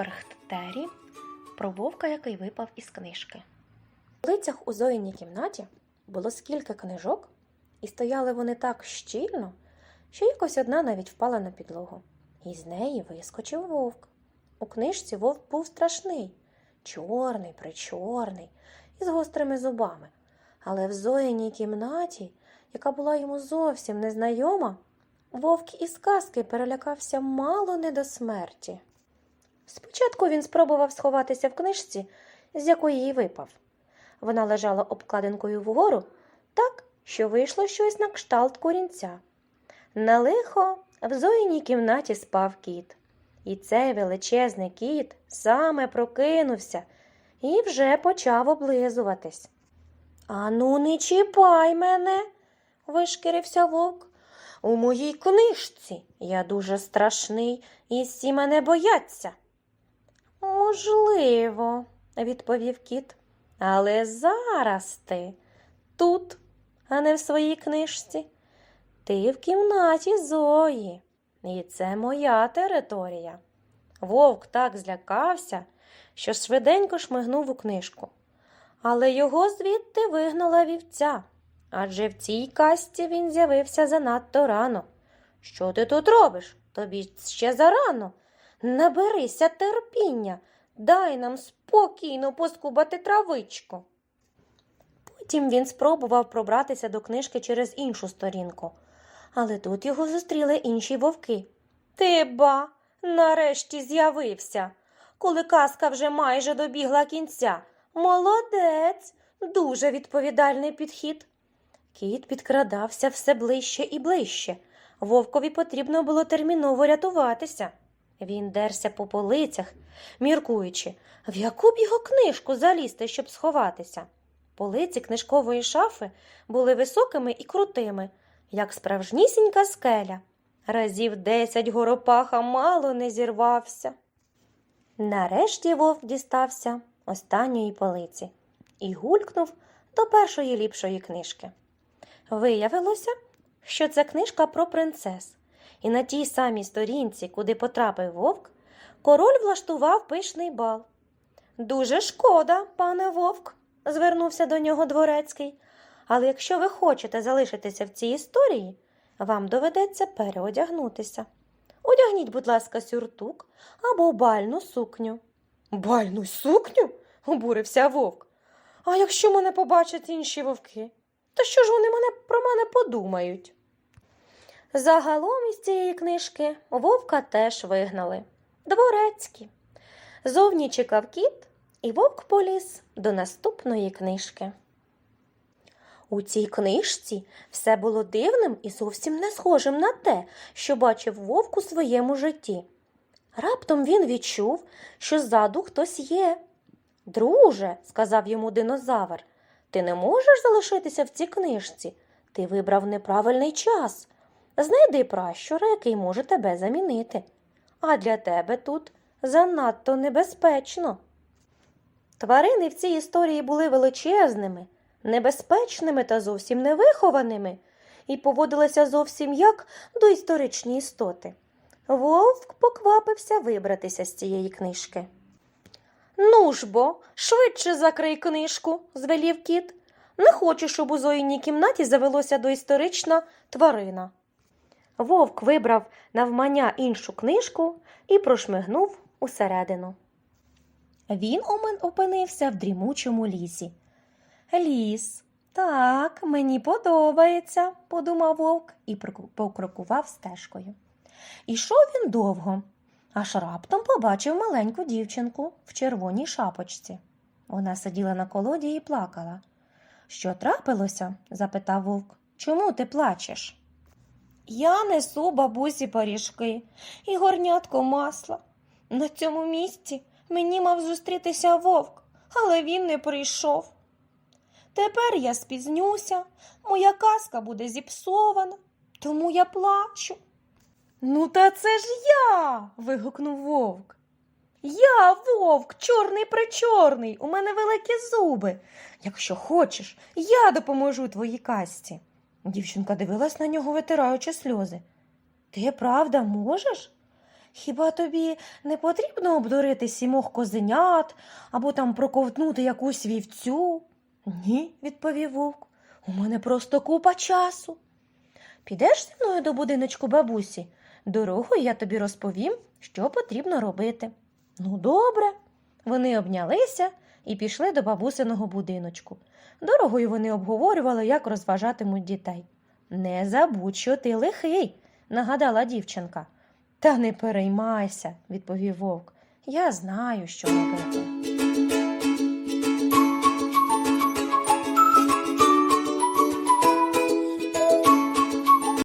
Бергтері про вовка, який випав із книжки. В лицях у Зоїній кімнаті було скільки книжок, і стояли вони так щільно, що якось одна навіть впала на підлогу. І з неї вискочив вовк. У книжці вовк був страшний, чорний, причорний, із гострими зубами. Але в Зоїній кімнаті, яка була йому зовсім незнайома, вовк із казки перелякався мало не до смерті. Спочатку він спробував сховатися в книжці, з якої їй випав. Вона лежала обкладинкою вгору так, що вийшло щось на кшталт корінця. На лихо в Зоїній кімнаті спав кіт. І цей величезний кіт саме прокинувся і вже почав облизуватись. Ану, не чіпай мене, вишкірився вовк. У моїй книжці я дуже страшний, і всі мене бояться. Можливо, відповів кіт. Але зараз ти тут, а не в своїй книжці. Ти в кімнаті Зої, і це моя територія. Вовк так злякався, що швиденько шмигнув у книжку. Але його звідти вигнала вівця, адже в цій касті він з'явився занадто рано. Що ти тут робиш? Тобі ще зарано. Наберися терпіння, дай нам спокійно поскубати травичку. Потім він спробував пробратися до книжки через іншу сторінку, але тут його зустріли інші вовки. Ти ба, нарешті з'явився, коли казка вже майже добігла кінця. Молодець, дуже відповідальний підхід. Кіт підкрадався все ближче і ближче. Вовкові потрібно було терміново рятуватися. Він дерся по полицях, міркуючи, в яку б його книжку залізти, щоб сховатися. Полиці книжкової шафи були високими і крутими, як справжнісінька скеля. Разів десять горопаха мало не зірвався. Нарешті вовк дістався останньої полиці і гулькнув до першої ліпшої книжки. Виявилося, що це книжка про принцес, і на тій самій сторінці, куди потрапив вовк, король влаштував пишний бал. Дуже шкода, пане вовк, звернувся до нього дворецький. Але якщо ви хочете залишитися в цій історії, вам доведеться переодягнутися. Одягніть, будь ласка, сюртук або бальну сукню. Бальну сукню? обурився вовк. А якщо мене побачать інші вовки, то що ж вони мене про мене подумають? Загалом із цієї книжки вовка теж вигнали. Дворецькі. Зовні чекав кіт, і вовк поліз до наступної книжки. У цій книжці все було дивним і зовсім не схожим на те, що бачив вовк у своєму житті. Раптом він відчув, що ззаду хтось є. Друже, сказав йому динозавр, ти не можеш залишитися в цій книжці. Ти вибрав неправильний час. Знайди пращура, який може тебе замінити. А для тебе тут занадто небезпечно. Тварини в цій історії були величезними, небезпечними та зовсім невихованими і поводилися зовсім як доісторичні істоти. Вовк поквапився вибратися з цієї книжки. Ну ж бо, швидше закрий книжку, звелів кіт. Не хочу, щоб у Зоїній кімнаті завелося доісторична тварина. Вовк вибрав навмання іншу книжку і прошмигнув усередину. Він опинився в дрімучому лісі. Ліс. Так, мені подобається, подумав вовк і покрокував стежкою. Ішов він довго, аж раптом побачив маленьку дівчинку в червоній шапочці. Вона сиділа на колоді і плакала. Що трапилося? запитав вовк. Чому ти плачеш? Я несу бабусі пиріжки і горнятко масла. На цьому місці мені мав зустрітися вовк, але він не прийшов. Тепер я спізнюся, моя казка буде зіпсована, тому я плачу. Ну, та це ж я. вигукнув вовк. Я вовк, чорний причорний, у мене великі зуби. Якщо хочеш, я допоможу твоїй казці. Дівчинка дивилась на нього, витираючи сльози. Ти правда можеш? Хіба тобі не потрібно обдурити сімох козенят або там проковтнути якусь вівцю? Ні, відповів вовк. У мене просто купа часу. Підеш зі мною до будиночку бабусі? Дорогою я тобі розповім, що потрібно робити. Ну, добре. Вони обнялися і пішли до бабусиного будиночку. Дорогою вони обговорювали, як розважатимуть дітей. Не забудь, що ти лихий, нагадала дівчинка. Та не переймайся, відповів вовк. Я знаю, що робити.